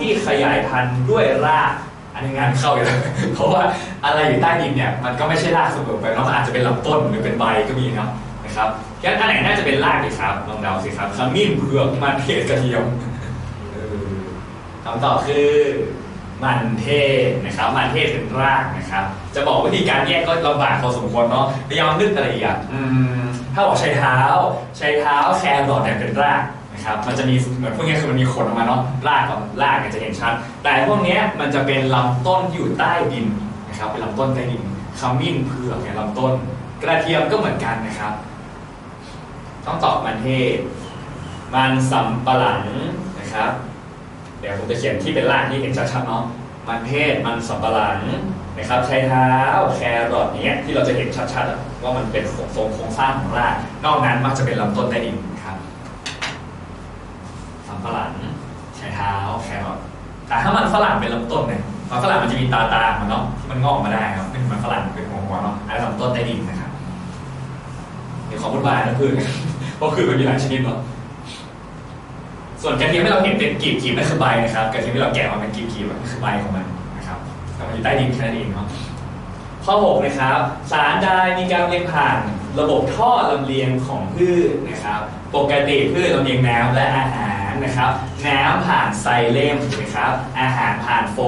ที่ขยายพันธุ์ด้วยรากอันนี้งานเข้าอยู่แล้วเพราะว่าอะไรอยู่ใต้ดินเนี่ยมันก็ไม่ใช่รากเสมอไปเนาะมันอาจจะเป็นลำต้นหรือเป็นใบก็มีเนาะนะครับงั้นอันไหนน่าจะเป็นรากดีครับลองเดาสิครับขมิ้นเผือกมันเทศกระเทียมเออคำตอบคือมันเทศนะครับมันเทศเป็นรากนะครับ จะบอกวิธีการแยกก็ลำบากพอสมควรเนาะพยายามนึกอะไรอะถ้าบอกใช้เท้าใช้เท้าแครอทเนี่ยเป็นราก นะครับมันจะมีเหมือนพวกนี้คือมันมีขนออกมาเนาะรากกับรากเนี่ยจะเห็นชัด แต่พวกนี้มันจะเป็นลำต้นที่อยู่ใต้ดินนะครับเป็นลำต้นใต้ดินขมิ้นเผือกเนี่ยลำต้น กระเทียมก็เหมือนกันนะครับ ต้องตอบมันเทศ มันสำปะหลังนะครับ เดี๋ยวผมจะเขียนที่เป็นรากที่เห็นชัดๆเนาะมันเทศมันสำปะหลังนะครับใช้เท้าแครอทเนี้ยที่เราจะเห็นชัดๆว่ามันเป็นโครงทรงโครงสร้างของรากนอกนั้นมักจะเป็นลำต้นใต้ดิน รับสำปะหลังใช้เท้าแครอทแต่ถ้ามันฝรั่งเป็นลำต้นเนี่ยมันฝรั่งมันจะมีตาตาๆมันเนาะที่มันงอกออกมาได้ครับเป็นมันฝรั่งเป็นหัวหัวๆเนาะอันนั้นลำต้นใต้ดินนะครับเดี๋ยวขอพูดบายนะพืชเพราะพืชมันมีหลายชนิดเนาะส่วนกระเทียมที่เราเห็นเป็นกลีบกลีบนั่นคือใบนะครับกระเทียมที่เราแกะมาเป็นกลีบกลีบนั่นคือใบของมันนะครับแต่มันอยู่ใต้ดินแค่นั้นเองเนาะข้อ6นะครับสารใดมีการเรียงผ่านระบบท่อลำเลียงของพืชนะครับ ปกติพืชลำเลียงน้ำและอาหาร นะครับ น้ำผ่านไซเลมนะครับ อาหารผ่านโฟ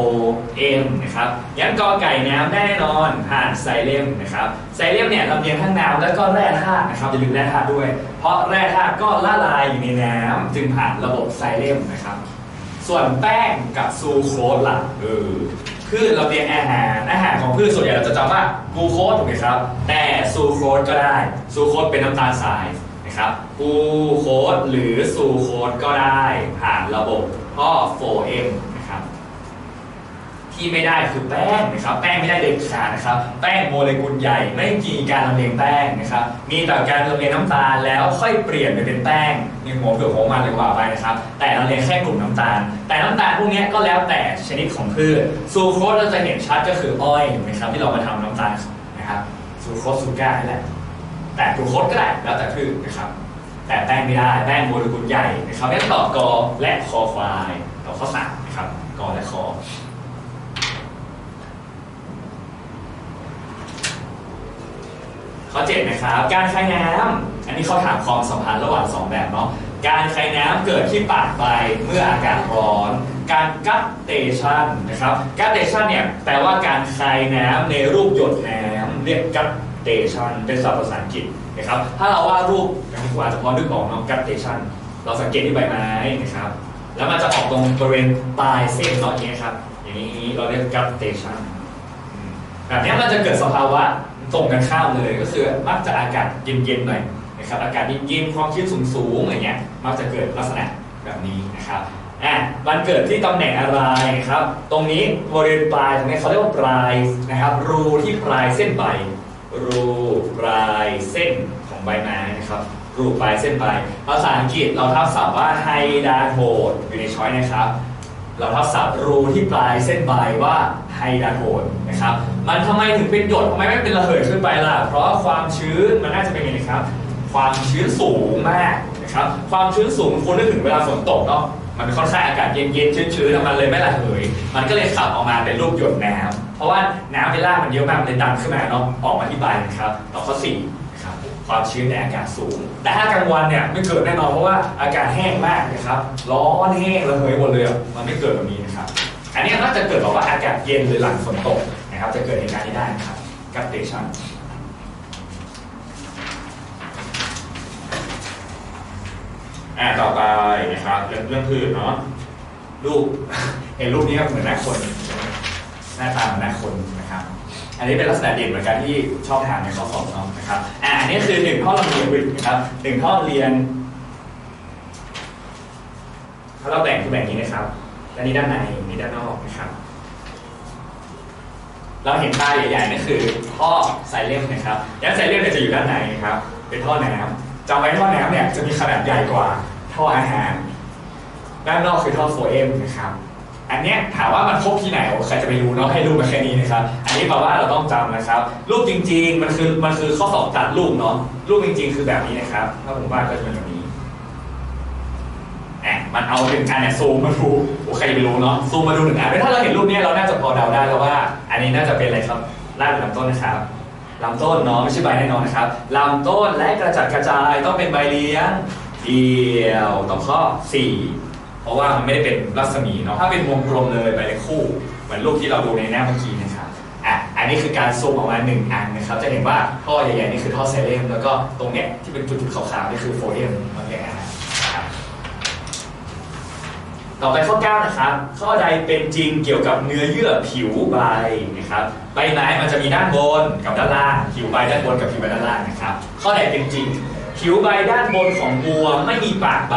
เอมนะครับยันกอไก่น้ำแน่นอนผ่านไซเลมนะครับ ไซเลมเนี่ยลำเลียงทั้งน้ำและก็แร่ธาตุนะครับอย่าลืมแร่ธาตุด้วย เพราะแร่ธาตุก็ละลายอยู่ในน้ำจึงผ่านระบบไซเลมนะครับ ส่วนแป้งกับซูโครสล่ะเออพืชเราเรียนอาหารอาหารของพืชส่วนใหญ่เราจะจำว่ากูโคสถูกไหมครับ แต่ซูโครสก็ได้ซูโครสเป็นน้ำตาลทราย นะครับกูโคสหรือซูโครสก็ได้ผ่านระบบท่อโฟเอมนะครับที่ไม่ได้คือแป้งนะครับ แป้งไม่ได้เด็ดขาดนะครับ แป้งโมเลกุลใหญ่ไม่มีการลำเลียงแป้งนะครับ มีแต่การลำเลียงน้ำตาลแล้วค่อยเปลี่ยนไปเป็นแป้งในหัวเผือกของมันเลยกว่าไปนะครับ แต่ลำเลียงแค่กลุ่มน้ำตาล แต่น้ำตาลพวกนี้ก็แล้วแต่ชนิดของพืชซูโครสเราจะเห็นชัดก็คืออ้อยถูกไหมครับที่เรามาทำน้ำตาลนะครับซูโครสซูก้านี่แหละ แต่กลูโคสก็ได้แล้วแต่พืชนะครับ แต่แป้งไม่ได้แป้งโมเลกุลใหญ่นะครับงั้นตอบกอและคอควายตอบข้อสามนะครับกอและคอข้อ7นะครับ การคายน้ำอันนี้เขาถามความสัมพันธ์ระหว่างสองแบบเนาะการคายน้ำเกิดที่ปากใบเมื่ออากาศร้อน การกัตเตชันนะครับกัตเตชันเนี่ยแปลว่าการคายน้ำในรูปหยดน้ำเรียกกัต เตชันเป็นศัพท์ภาษาอังกฤษนะครับ ถ้าเราวาดรูปอย่างที่ครูอาจจะพอนึกออกเนาะกัตเตชันเราสังเกตที่ใบไม้นะครับ แล้วมันจะออกตรงบริเวณปลายเส้นเนาะอย่างนี้ครับ อย่างนี้เราเรียกกัตเตชันแบบนี้มันจะเกิดสภาวะตรงกันข้ามเลย ก็คือมักจะอากาศเย็นๆหน่อยนะครับ อากาศเย็นๆความชื้นสูงๆอะไรเงี้ย มักจะเกิดลักษณะแบบนี้นะครับอะมันเกิดที่ตำแหน่งอะไรนะครับ ตรงนี้บริเวณปลายตรงนี้เขาเรียกว่าปลายนะครับ รูที่ปลายเส้นใบ รูปลายเส้นของใบไม้นะครับรูปลายเส้นใบภาษาอังกฤษเราทับศัพท์ว่าไฮดาโทดอยู่ในช้อยนะครับ เราทับศัพท์รูที่ปลายเส้นใบว่าไฮดราโทนนะครับ มันทำไมถึงเป็นหยดทำไมไม่เป็นระเหยขึ้นไปล่ะ เพราะความชื้นมันน่าจะเป็นยังไงครับ ความชื้นสูงมากนะครับ ความชื้นสูงคุณนึกถึงเวลาฝนตกเนาะ มันค่อนข้างอากาศเย็นๆชื้นๆมันเลยไม่ระเหย มันก็เลยขับออกมาเป็นรูปหยดน้ำเพราะว่าน้ำเวลามันเยอะมากมันเลยดันขึ้นมาเนาะออกมาที่ใบนะครับต่อข้อสี่ครับความชื้นในอากาศสูง แต่ถ้ากลางวันเนี่ยไม่เกิดแน่นอนเพราะว่าอากาศแห้งมากนะครับร้อนแห้งระเหยหมดเลยมันไม่เกิดแบบนี้นะครับอันนี้น่าจะเกิดแบบว่าอากาศเย็นหรือหลังฝนตกนะครับจะเกิดเหตุการณ์นี้ได้นะครับกับเตชัน อ่าต่อไปนะครับ เรื่องเรื่องพืชเนาะรูปเห็นรูปนี้ครับเหมือนหน้าคนหน้าตาเหมือนหน้าคนนะครับ อันนี้เป็นลักษณะเด่นเหมือนกันที่ชอบถามในข้อสอบเนาะนะครับอ่าอันนี้คือหนึ่งท่อลำเลียงวิทนะครับหนึ่งท่อเรียน ถ้าเราแบ่งคือแบ่งนี้นะครับด้านนี้ด้านในนี่ด้านนอกนะครับ เราเห็นป้ายใหญ่ๆนั่นคือท่อไซเลมนะครับยันไซเลมเนี่ยจะอยู่ด้านในครับ เป็นท่อน้ำจำไว้ท่อน้ำเนี่ยจะมีขนาดใหญ่กว่า ท่ออาหาร ด้านนอกคือท่อโฟเอมนะครับอันเนี้ยถามว่ามันพบที่ไหนใครจะไปรู้เนาะให้รูปมาแค่นี้นะครับ อันนี้แปลว่าเราต้องจำนะครับ รูปจริง ๆ มันคือมันคือข้อสอบตัดรูปเนาะรูปจริง ๆ คือแบบนี้นะครับ ถ้าผมวาดก็จะเป็นแบบนี้อะมันเอาหนึ่งอันเนี่ยซูมมาดูโอ้ใครจะไปรู้เนาะซูมมาดูหนึ่งอันถ้าเราเห็นรูปเนี้ยเราน่าจะพอเดาได้แล้วว่า อันนี้น่าจะเป็นอะไรครับรากหรือลำต้นนะครับลำต้นเนาะไม่ใช่ใบแน่นอนนะครับลำต้นและกระจัดกระจายต้องเป็นใบเลี้ยง เดียวต่อข้อสี่เพราะว่ามันไม่ได้เป็นรัศมีเนาะถ้าเป็นวงกลมเลยใบเลขคู่ เหมือนรูปที่เราดูในหน้าเมื่อกี้นะครับอะอันนี้คือการซูมออกมาหนึ่งอันนะครับ จะเห็นว่าท่อใหญ่ๆนี่คือท่อไซเลมแล้วก็ตรงเนี้ยที่เป็นจุดๆขาวๆนี่คือโฟเอมบางอย่างนะครับต่อไปข้อ 9 นะครับ ข้อใดเป็นจริงเกี่ยวกับเนื้อเยื่อผิวใบนะครับ ใบไม้มันจะมีด้านบนกับด้านล่าง ผิวใบด้านบนกับผิวใบด้านล่างนะครับ ข้อใดเป็นจริง ผิวใบด้านบนของบัวไม่มีปากใบ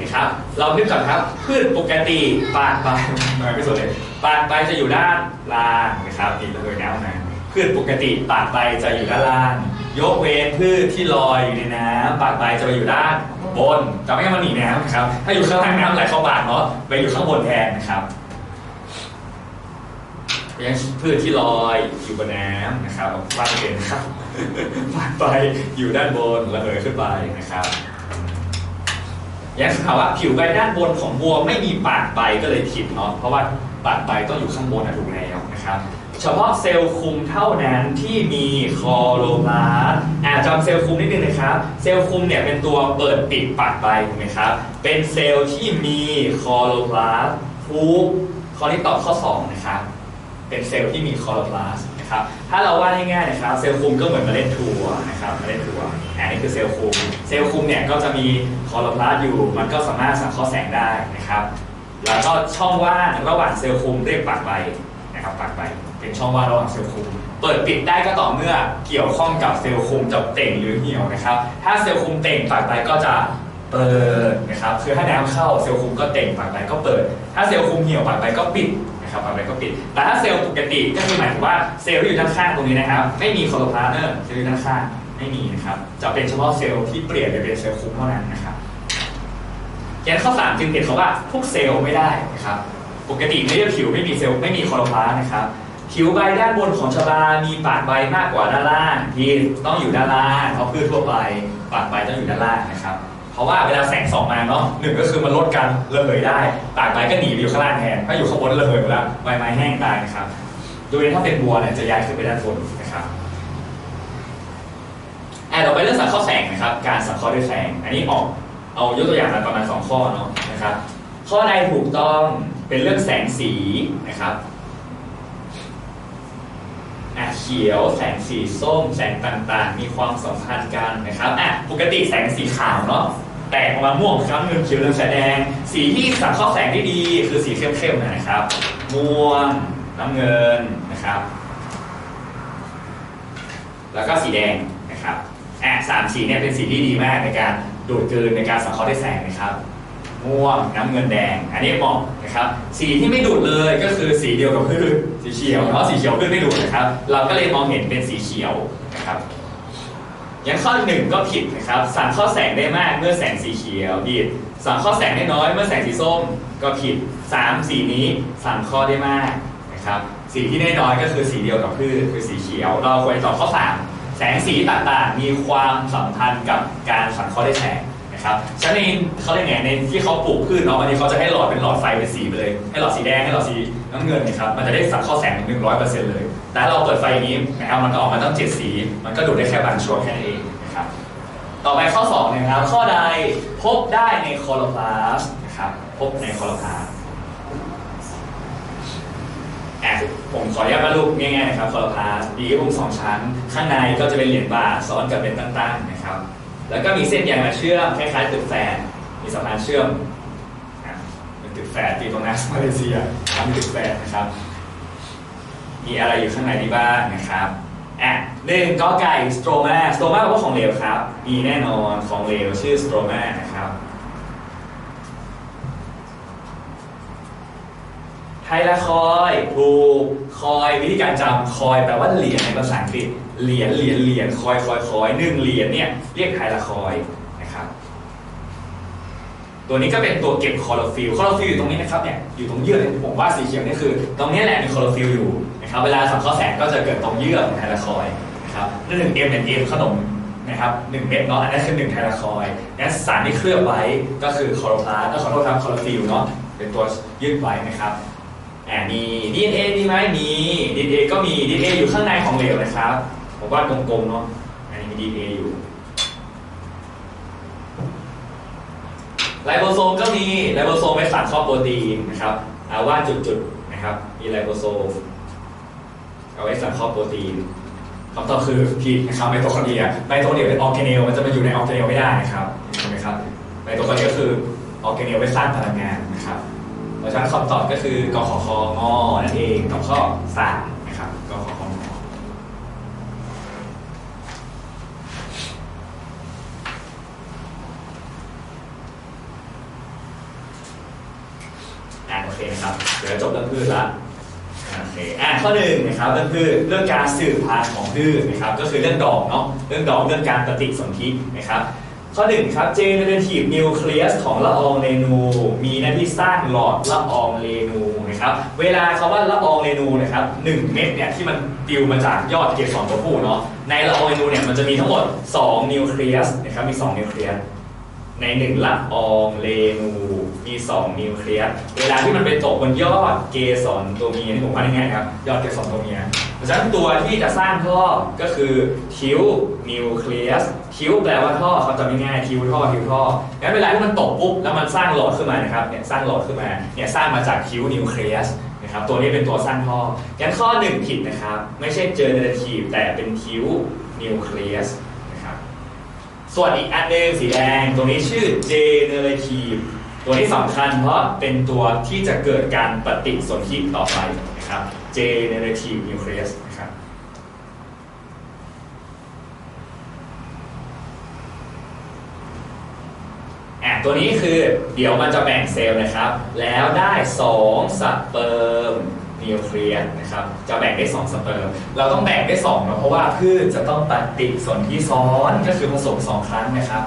นะครับ เรานึกก่อนครับพืชปกติปากใบไม่สนเลยปากใบจะอยู่ด้านล่างนะครับติดเลยแนวนะพืชปกติปากใบจะอยู่ด้านล่าง ยกเว้นพืชที่ลอยอยู่ในน้ำปากใบจะไปอยู่ด้านบนจะไม่ให้มันหนีน้ำนะครับ ถ้าอยู่ข้างล่างน้ำไหลเข้าปากเนาะไปอยู่ข้างบนแทนนะครับยังพืชที่ลอยอยู่บนน้ำนะครับวาดเป็นครับ ปากใบอยู่ด้านบนระเหยขึ้นไปนะครับยังถามว่าผิวใบด้านบนของบัวไม่มีปากใบก็เลยผิดเนาะเพราะว่าปากใบต้องอยู่ข้างบนนะถูกแล้วนะครับเฉพาะเซลล์คุมเท่านั้นที่มีคลอโรพลาสต์อ่าจำเซลล์คุมนิดนึงนะครับ เซลล์คุมเนี่ยเป็นตัวเปิดปิดปากใบถูกไหมครับ เป็นเซลล์ที่มีคลอโรพลาสต์ทุกข้อนี้ตอบข้อ 2 นะครับ เป็นเซลล์ที่มีคลอโรพลาส นะครับถ้าเราวาดง่ายๆนะครับเซลล์คุมก็เหมือนเมล็ดถั่วนะครับเมล็ดถั่วอันนี้คือเซลล์คุมเซลล์คุมเนี่ยก็จะมีคลอโรพลาสต์อยู่ มันก็สามารถสังเคราะห์แสงได้นะครับแล้วก็ช่องว่างระหว่างเซลล์คุมเรียกปากใบนะครับปากใบเป็นช่องว่างระหว่างเซลล์คุมเปิดปิดได้ก็ต่อเมื่อเกี่ยวข้องกับเซลล์คุมจะเต่งหรือเหี่ยวนะครับ ถ้าเซลล์คุมเต่งปากใบก็จะเปิดนะครับคือถ้าน้ำเข้าเซลล์คุมก็เต่งปากใบก็เปิด ถ้าเซลล์คุมเหี่ยวปากใบก็ปิด นะครับปากใบก็ปิด แต่ถ้าเซลล์ปกติก็คือหมายถึงว่าเซลล์ที่อยู่ด้านข้างตรงนี้นะครับ ไม่มีโคโลพลาสเนอร์เซลล์อยู่ด้านข้างไม่มีนะครับ จะเป็นเฉพาะเซลล์ที่เปลี่ยนไปเป็นเซลล์คุมเท่านั้นนะครับยันข้อสามจึงเห็นเขาว่าทุกเซลล์ไม่ได้นะครับ ปกติเนื้อผิวไม่มีเซลล์ไม่มีโคโลพาสต์นะครับผิวใบด้านบนของชบา มีปากใบมากกว่าด้านล่างที่ต้องอยู่ด้านล่างเพราะพืชทั่วไปปากใบต้องอยู่ด้านล่างนะครับ ราะว่าเวลาแสงส่องมาเนาะหนึ่งก็คือมันลดการระเหยได้ปากใบก็หนีไปอยู่ข้างล่างแทนถ้าอยู่ข้างบนระเหยหมดแล้วใบไม้แห้งตายนะครับ โดยถ้าเป็นบัวเนี่ยจะย้ายขึ้นไปด้านบนนะครับแอะเราไปเรื่องสังเคราะห์แสงนะครับ การสังเคราะห์ด้วยแสง อันนี้ออกเอายกตัวอย่างมาประมาณสองข้อเนาะนะครับ ข้อใดถูกต้องเป็นเรื่องแสงสีนะครับอะเขียวแสงสีส้ม แสงต่างๆ มีความสัมพันธ์กันนะครับอะปกติแสงสีขาวเนาะ แตกออกมาม่วงครับเงินเขียวเหลืองแสดง สีที่สังเคราะห์แสงได้ดีคือสีเข้มๆนะครับ ม่วงน้ำเงินนะครับ แล้วก็สีแดงนะครับอะสามสีเนี่ยเป็นสีที่ดีมากในการดูดกลืนในการสังเคราะห์ด้แสงนะครับ ม่วงน้ำเงินแดง อันนี้เหมาะนะครับ สีที่ไม่ดูดเลยก็คือสีเดียวกับพืชสีเขียวเพราะสีเขียวพืชไม่ดูดนะครับ เราก็เลยมองเห็นเป็นสีเขียวนะครับ อย่างข้อหนึ่งก็ผิดนะครับสั่งข้อแสงได้มากเมื่อแสงสีเขียวผิดสั่งข้อแสงได้น้อยเมื่อแสงสีส้มก็ผิดสามสีนี้สั่งข้อได้มากนะครับสีที่ได้น้อยก็คือสีเดียวกับพืชคือสีเขียว เราควรตอบข้อสามแสงสีต่างๆ มีความสัมพันธ์กับการสั่งข้อได้แสง นะครับฉะนั้นในเขาเรียกไงในที่เขาปลูกพืชเนาะบางทีเขาจะให้หลอดเป็นหลอดไฟเป็นสีไปเลย ให้หลอดสีแดงให้หลอดสีน้ำเงินนะครับมันจะได้สังเคราะห์แสงหนึ่งร้อยเปอร์เซ็นต์เลย แต่เราเปิดไฟอย่างนี้นะครับมันก็ออกมาตั้งเจ็ดสี มันก็ดูดได้แค่บางช่วงแค่นั้นเองนะครับต่อไปข้อ2นะครับ ข้อใดพบได้ในโคโลพลาสนะครับพบในโคโลพลาสต์อะผมขออนุญาตมารูปง่ายๆนะครับโคโลพลาสต์ดีวงสองชั้น ข้างในก็จะเป็นเหรียญบาทซ้อนกับเป็นตั้งๆนะครับ แล้วก็มีเส้นใยมาเชื่อมคล้ายๆตึกแฝดมีสะพานเชื่อมนะเป็นตึกแฝดที่ตรงนั้นมาเลเซียทำเป็นตึกแฝดนะครับ มีอะไรอยู่ข้างในนี้บ้างนะครับอะหนึ่งกอไก่สโตรมาสโตรมาแปลว่าของเหลวครับ มีแน่นอนของเหลวชื่อสโตรมานะครับ ไทละคอยถูกคอยวิธีการจำคอยแปลว่าเหรียญในภาษาอังกฤษเหรียญเหรียญเหรียญคอยคอยคอยหนึ่งเหรียญเนี่ยเรียกไทละคอยนะครับ ตัวนี้ก็เป็นตัวเก็บคลอโรฟิลคลอโรฟิลล์อยู่ตรงนี้นะครับเนี่ยอยู่ตรงเยื่อผมว่าสีเขียวนี่คือ ตรงนี้แหละมีคลอโรฟิลล์อยู่นะครับเวลาสังเคราะห์แสงก็จะเกิดตรงเยื่อของไทละคอยนะครับนั่นหนึ่งเอ็มเอ็นเอ็มขนมนะครับหนึ่งเม็ดเนาะอันนั้นคือหนึ่งไทลาคอยนั้นสารที่เคลือบไว้ก็คือคอโรพลาสต์ก็ขอโทษครับคอโรฟิลเนาะเป็นตัวยืดไว้นะครับ อ่ามี DNA มีไหมมี DNA ก็มี DNA อยู่ข้างในของเหลวนะครับ ผมว่ากลมๆเนาะอันนี้มี DNA อยู่ไลโบโซมก็มีไลโบโซมไว้สั่งข้อโปรตีนนะครับเอาว่าจุดๆนะครับ มีไลโบโซม เอาไว้สั่งข้อโปรตีนคำตอบคือผิดนะครับไมโตคอนเดรียไมโตคอนเดรียเป็นออร์แกเนลมันจะมาอยู่ในออร์แกเนลไม่ได้นะครับเห็นไหมครับไมโตคอนเดรียคือออร์แกเนลไว้สร้างพลังงานนะครับ เพราะฉะนั้นคำตอบก็คือกขคงอนั่นเองกับข้อสามนะครับกขคงโอเคนะครับ เดี๋ยวจบเรื่องพืชละโอเคอะข้อหนึ่งนะครับเรื่องพืชเรื่องการสืบพันธุ์ของพืชนะครับ ก็คือเรื่องดอกเนาะเรื่องดอกเรื่องการปฏิสนธินะครับ ข้อหนึ่งครับ generative nucleus ของละอองเรนู มีหน้าที่สร้างหลอดละอองเรนูนะครับเวลาคาว่าละอองเรนูนะครับหนึ่งเม็ดเนี่ยที่มันติวมาจากยอดเกสรตัวผู้เนาะในละอองเรนูเนี่ยมันจะมีทั้งหมด 2 นิวเคลียสนะครับมี 2 นิวเคลียส ในหนึ่งละอองเรนูมี2นิวเคลียสเวลาที่มันไปตกบนยอดเกสรตัวเมียนี่ผมว่าง่ายๆครับ ยอดเกสรตัวเมียเพราะฉะนั้นตัวที่จะสร้างท่อก็คือคิวนิวเคลียสคิวแปลว่าท่อเขาจะไม่ง่ายคิวท่อคิวท่องั้นเวลาที่มันตกปุ๊บแล้วมันสร้างหลอดขึ้นมานะครับเนี่ยสร้างหลอดขึ้นมาเนี่ยสร้างมาจากคิวนิวเคลียสนะครับตัวนี้เป็นตัวสร้างท่องั้นข้อหนึ่งผิดนะครับ ไม่ใช่เจอเนเรทีฟแต่เป็นคิวนิวเคลียส ส่วนอีกอันหนึงสีแดงตัวนี้ชื่อ generative ตัวนี้สำคัญเพราะเป็นตัวที่จะเกิดการปฏิสนธิต่อไปนะครับ generative nucleus นะครับอะตัวนี้คือเดี๋ยวมันจะแบ่งเซลล์นะครับ แล้วได้ 2สเปิร์ม นิวเคลียสนะครับจะแบ่งได้ 2 สเปิร์มเราต้องแบ่งได้2นะเพราะว่าพืชจะต้องปฏิสนธิซ้อนก็คือผสม 2 ครั้งนะครับ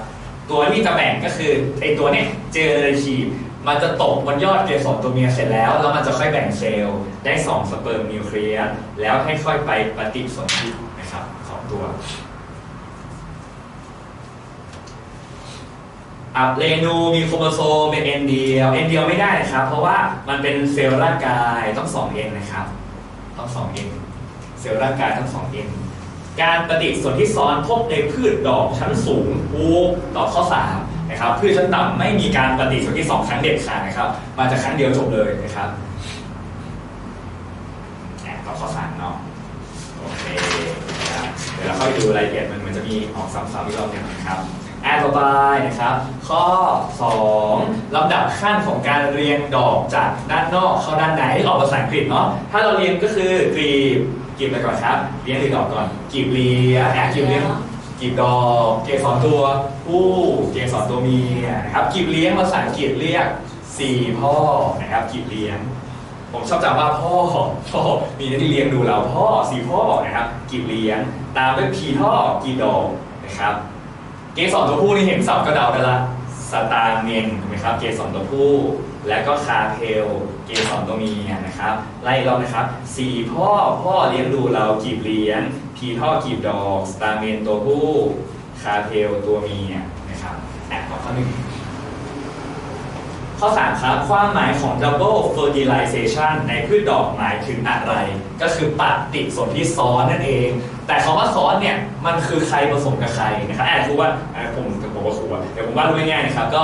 ตัวที่จะแบ่งก็คือไอตัวเนี้ยเจอเรทีฟมันจะตกบนยอดเกสรตัวเมียเสร็จแล้ว แล้วมันจะค่อยแบ่งเซลล์ได้ 2 สเปิร์มนิวเคลียสแล้วให้ค่อยไปปฏิสนธินะครับสองตัว อับเรนูมีโครโมโซมเป็นเอ็นเดียวเอ็นเดียวไม่ได้นะครับ เพราะว่ามันเป็นเซลล์ร่างกายต้องสองเอ็นนะครับต้องสองเอ็นเซลล์ร่างกายต้งสองเอ็นการปฏิสนธิซ้อนพบในพืชดอกชั้นสูงอูตอบข้อสามนะครับพืชชั้นต่ำไม่มีการปฏิสนธิสองครั้งเด็ดขาดนะครับมาจากครั้งเดียวจบเลยนะครับแอบตอบข้อสามเนาะโอเคเดี๋ยวเราค่อยดูรายละเอียดมันมันจะมีออกซ้ำๆอีกรอบหนึงนะครับ แอ่านต่อไปนะครับ ข้อ 2ลำดับขั้นของการเรียงดอกจากด้านนอกเข้าด้านในออกภาษาอังกฤษเนาะถ้าเราเรียงก็คือกรีบกรีบไรก่อนครับเลี้ยงหรือดอกก่อนกรีบเลียแอบกรีบเลี้ยงกรีบดอกเกสรตัวผู้เกสรตัวเมียนะครับกรีบเลี้ยงภาษาอังกฤษเรียกสี่พ่อนะครับกรีบเลี้ยง ผมชอบจำว่าพ่อพ่อมีหน้าที่เลี้ยงดูเราพ่อสี่พ่อนะครับกรีบเลี้ยง ตามด้วยพีท่อกรีบดอกนะครับ เกสรตัวผู้นี่เห็นสับก็เดาได้ละสตาร์เมนถูกไหมครับ เกสรตัวผู้ และก็คาเพล เกสรตัวเมียนะครับ ไล่รอบนะครับสี่พ่อพ่อเลี้ยงดูเรากีบเลี้ยงพีท่อกีบดอก สตาร์เมนตัวผู้ คาเพลตัวเมียนะครับอะข้อข้อหนึ่ง ข้อ 3 ครับ ความหมายของ double fertilization ในพืชดอกหมายถึงอะไร ก็คือปฏิสนธิซ้อนนั่นเอง แต่คำว่าซ้อนเนี่ย มันคือใครผสมกับใครนะครับแอ่านครูว่าผมผมว่าครูว่าเดี๋ยวผมว่ารู้ง่ายๆนะครับ ก็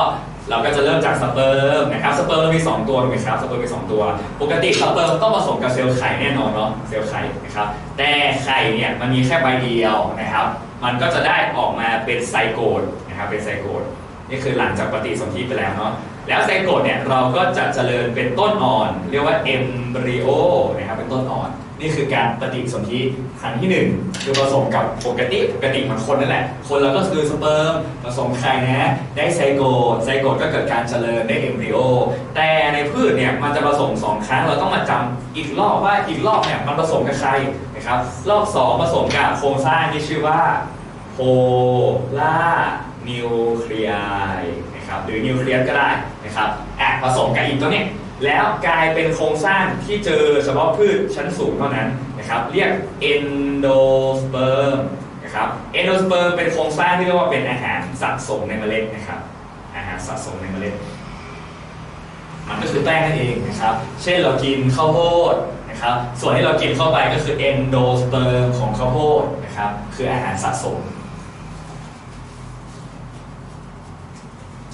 เราก็จะเริ่มจากสเปิร์มนะครับ สเปิร์มมันมี 2 ตัวถูกไหมครับสเปิร์มมี 2 ตัว ปกติสเปิร์มต้องผสมกับเซลล์ไข่แน่นอนเนาะ เซลล์ไข่นะครับ แต่ไข่เนี่ยมันมีแค่ใบเดียวนะครับ มันก็จะได้ออกมาเป็นไซโกตนะครับ เป็นไซโกตนี่คือหลังจากปฏิสนธิไปแล้วเนาะ แล้วไซโกตเนี่ยเราก็จะเจริญเป็นต้นอ่อน เรียกว่าเอมบริโอนะครับเป็นต้นอ่อน นี่คือการปฏิสนธิครั้งที่หนึ่งคือผสมกับปกติปกติเหมันคนนั่นแหละ คนเราก็คือสเปิร์มผสมไข่นะได้ไซโกตไซโกตก็เกิดการเจริญได้เอมบริโอแต่ในพืชเนี่ยมันจะผสมสองครั้งเราต้องมาจำอีกรอบว่าอีกรอบเนี่ยมันผสมกับใครนะครับรอบสองผสมกับโครงสร้างที่ชื่อว่าโพล่านิวเคลียนะครับหรือนิวเคลียสก็ได้ นะครับอะผสมกับอีกตัวนี้แล้วกลายเป็นโครงสร้างที่เจอเฉพาะพืชชั้นสูงเท่านั้นนะครับเรียกเอนโดสเปิร์มนะครับเอนโดสเปิร์มเป็นโครงสร้างที่เรียกว่าเป็นอาหารสะสมในเมล็ดนะครับอาหารสะสมในเมล็ด มันก็คือแป้งนั่นเองนะครับ เช่นเรากินข้าวโพดนะครับส่วนที่เรากินเข้าไปก็คือเอนโดสเปิร์มของข้าวโพดนะครับคืออาหารสะสม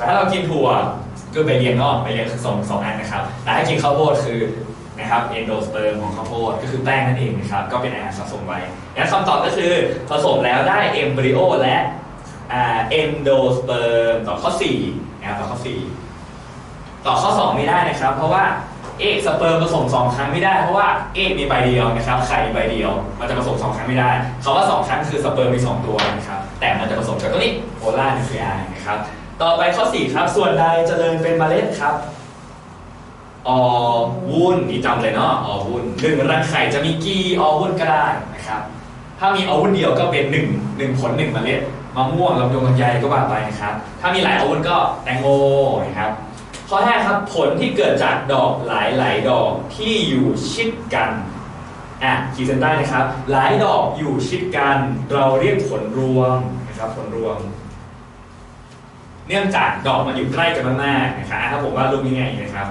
แต่ถ้าเรากินถั่วก็ไปเรียงนอกไปเรียงสองสองอันนะครับ แต่ถ้ากินข้าวโพดคือนะครับเอนโดสเปิร์มของข้าวโพดก็คือแป้งนั่นเองนะครับก็เป็นอาหารสะสมไว้งั้นคำตอบก็คือผสมแล้วได้เอมบริโอและเอนโดสเปิร์มต่อข้อ4นะครับต่อข้อ 4 ต่อข้อ 2 ไม่ได้นะครับ เพราะว่าเอกสเปิร์มผสม2ครั้งไม่ได้เพราะว่าเอกมีใบเดียวนะครับไข่มีใบเดียว มันจะผสม2ครั้งไม่ได้คำว่า2ครั้งคือสเปิร์มมี2ตัวนะครับแต่มันจะผสมกับตัวนี้โพล่านิวเคลียร์นะครับ ต่อไปข้อ 4 ครับ ส่วนใดเจริญเป็นเมล็ดครับ ออวุ้นนี่จำเลยเนาะออวุ้นหนึ่งรังไข่จะมีกี่ออวุ้นก็ได้นะครับ ถ้ามีออวุ้นเดียวก็เป็นหนึ่งหนึ่งผลหนึ่งเมล็ดมะม่วงลำยงลำไยก็ว่าไปนะครับ ถ้ามีหลายออวุ้นก็แตงโมนะครับข้อแรกครับผลที่เกิดจากดอกหลายหลายดอกที่อยู่ชิดกันอะขีดเส้นใต้นะครับ หลายดอกอยู่ชิดกัน เราเรียกผลรวมนะครับผลรวม เนื่องจากดอกมันอยู่ใกล้กันมากๆนะครับถ้าผมว่ารูปนี้ไงนะครับ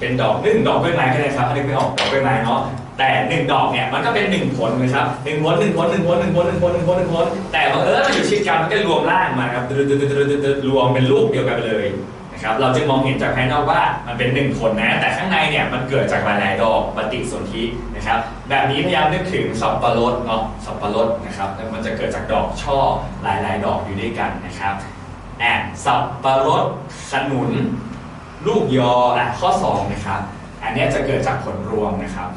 เป็นดอกหนึ่งดอกกล้วยไม้ก็ได้ครับอันนี้ไม่ออกดอกกล้วยไม้เนาะแต่หนึ่งดอกเนี่ยมันก็เป็นหนึ่งผลนะครับหนึ่งผลหนึ่งผลหนึ่งผลหนึ่งผลหนึ่งผลหนึ่งผลหนึ่งผลแต่บังเอิญมันอยู่ชิดกันมันก็รวมร่างมาครับรวมเป็นลูกเดียวกันเลยนะครับเราจึงมองเห็นจากภายนอกว่ามันเป็นหนึ่งผลนะ แต่ข้างในเนี่ยมันเกิดจากหลายๆดอกปฏิสนธินะครับแบบนี้พยายามนึกถึงสับปะรดเนาะสับปะรดนะครับแล้วมันจะเกิดจากดอกช่อหลาย ๆ ดอกอยู่ด้วยกันนะครับ อบสับปะรดขนุน ลูกยออะข้อ2นะครับ อันนี้จะเกิดจากผลรวมนะครับ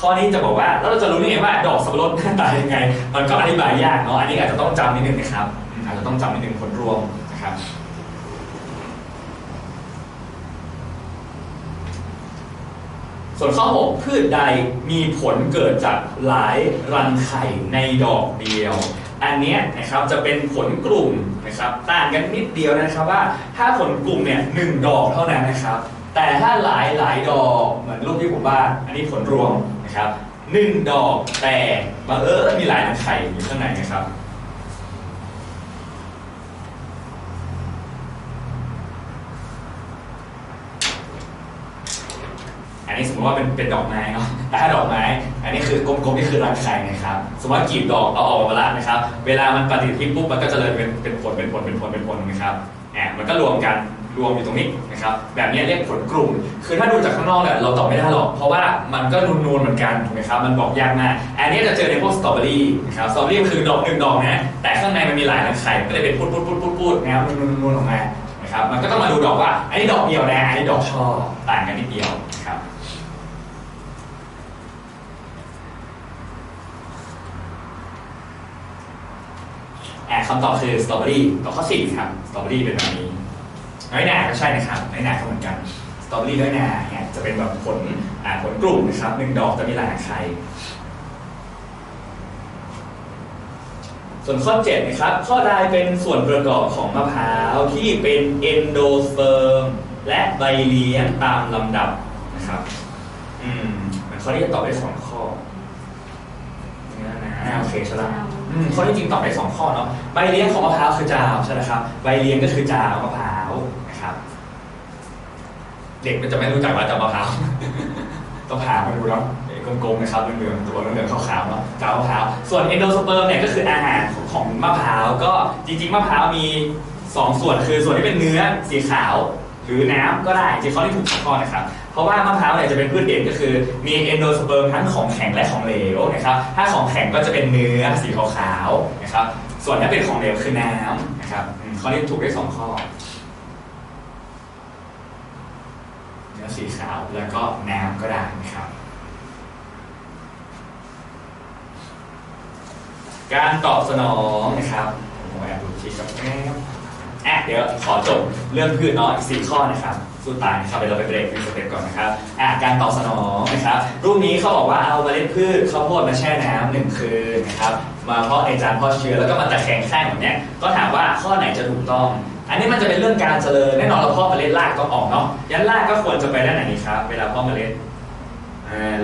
ข้อนี้จะบอกว่าแล้วเราจะรู้ได้ไงว่าดอกสับปะรดหน้าตายังไง มันก็อธิบายยากเนาะอันนี้อาจจะต้องจำนิดนึงนะครับอืมอาจจะต้องจำนิดนึงผลรวมนะครับส่วนข้อ6พืชใดมีผลเกิดจากหลายรังไข่ในดอกเดียว อันนี้นะครับจะเป็นผลกลุ่มนะครับต่างกันนิดเดียวนะครับว่าถ้าผลกลุ่มเนี่ยหนึ่งดอกเท่านั้นนะครับ แต่ถ้าหลายหลายดอกเหมือนรูปที่ผมวาดอันนี้ผลรวมนะครับหนึ่งดอกแต่บังเอิญมีหลายรังไข่อยู่ข้างในนะครับ นี้สมมติว่าเป็นเป็นดอกไม้เนาะแต่ถ้าดอกไม้ อันนี้คือกลมๆนี่คือรังไข่นะครับ สมมติว่ากีบดอกเอาออกมาละนะครับ เวลามันปฏิทินปุ๊บมันก็จะเลยเป็นเป็นผลเป็นผลเป็นผลเป็นผลนะครับแอบมันก็รวมกันรวมอยู่ตรงนี้นะครับ แบบนี้เรียกผลกลุ่ม คือถ้าดูจากข้างนอกเนี่ยเราตอบไม่ได้หรอก เพราะว่ามันก็นูนๆเหมือนกันถูกไหมครับ มันบอกยากมาก อันนี้จะเจอในพวกสตรอเบอรี่นะครับ สตรอเบอรี่คือดอกหนึ่งดอกนะ แต่ข้างในมันมีหลายรังไข่ก็เลยเป็นพุดๆๆๆๆนะครับนูนๆๆออกมา นะครับ มันก็ต้องมาดูดอกว่า อันนี้ดอกเดียวนะ อันนี้ดอกช่อ ต่างกันนิดเดียวนะครับ อ่าคำตอบคือสตรอเบอรี่ต่อข้อสี่ครับสตรอเบอรี่เป็นแบบนี้น้อยหนาก็ใช่นะครับน้อยหนาก็เหมือนกันสตรอเบอรี่น้อยหนาเนี่ยจะเป็นแบบผลอ่าผลกลุ่มนะครับหนึ่งดอกจะมีหลายไข่ส่วนข้อ7นะครับ ข้อใดเป็นส่วนประกอบของมะพร้าวที่เป็นเอนโดสเปิร์มและใบเลี้ยงตามลำดับนะครับ อืมมันข้อนี้จะตอบได้สองข้อนะโอเคใช่แล้วอืม ข้อที่จริงตอบได้สองข้อเนาะใบเลี้ยงของมะพร้าวคือจาวใช่ไหมครับใบเลี้ยงก็คือจาวมะพร้าวนะครับเด็กมันจะไม่รู้จักว่าจาวมะพร้าวต้องผ่ามาดูเนาะไอ้กลมๆนะครับเหลืองๆตัวเหลืองๆขาวๆเนาะจาวมะพร้าวส่วนเอนโดสเปิร์มเนี่ยก็คืออาหารของมะพร้าวก็จริงๆมะพร้าวมีสองส่วนคือส่วนที่เป็นเนื้อสีขาว หรือน้ำก็ได้จริงๆข้อที่ถูกสองข้อนะครับ เพราะว่ามะพร้าวเนี่ยจะเป็นพืชเด่นก็คือมีเอนโดสเปิร์มทั้งของแข็งและของเหลวนะครับถ้าของแข็งก็จะเป็นเนื้อสีขาวๆนะครับส่วนถ้าเป็นของเหลวคือน้ำนะครับข้อนี้ถูกได้สองข้อเนื้อสีขาวแล้วก็น้ำก็ได้นะครับการตอบสนองนะครับผมแอบดูชีกับแม่อะ เดี๋ยวขอจบเรื่องพืชเนาะอีกสี่ข้อนะครับสู้ตายนะครับเดี๋ยวเราไปเบรกวิสเต็ปก่อนนะครับอะการตอบสนองนะครับ รูปนี้เขาบอกว่าเอาเมล็ดพืชข้าวโพดมาแช่น้ำหนึ่งคืนนะครับ มาเพาะในจานเพาะเชื้อแล้วก็มาตะแคงข้างแบบเนี้ยก็ถามว่าข้อไหนจะถูกต้อง อันนี้มันจะเป็นเรื่องการเจริญแน่นอนเราเพาะเมล็ดรากก็ออกเนาะยันรากก็ควรจะไปด้านไหนครับ เวลาเพาะเมล็ด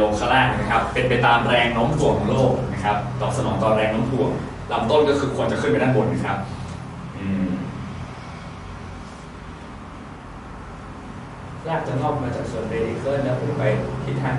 ลงข้างล่างนะครับเป็นไปตามแรงโน้มถ่วงของโลกนะครับตอบสนองต่อแรงโน้มถ่วงลำต้นก็คือควรจะขึ้นไปด้านบนนะครับ แรากจะงอกมาจากส่วนเรดิเคิลแล้วพุ่งไปทิศทาง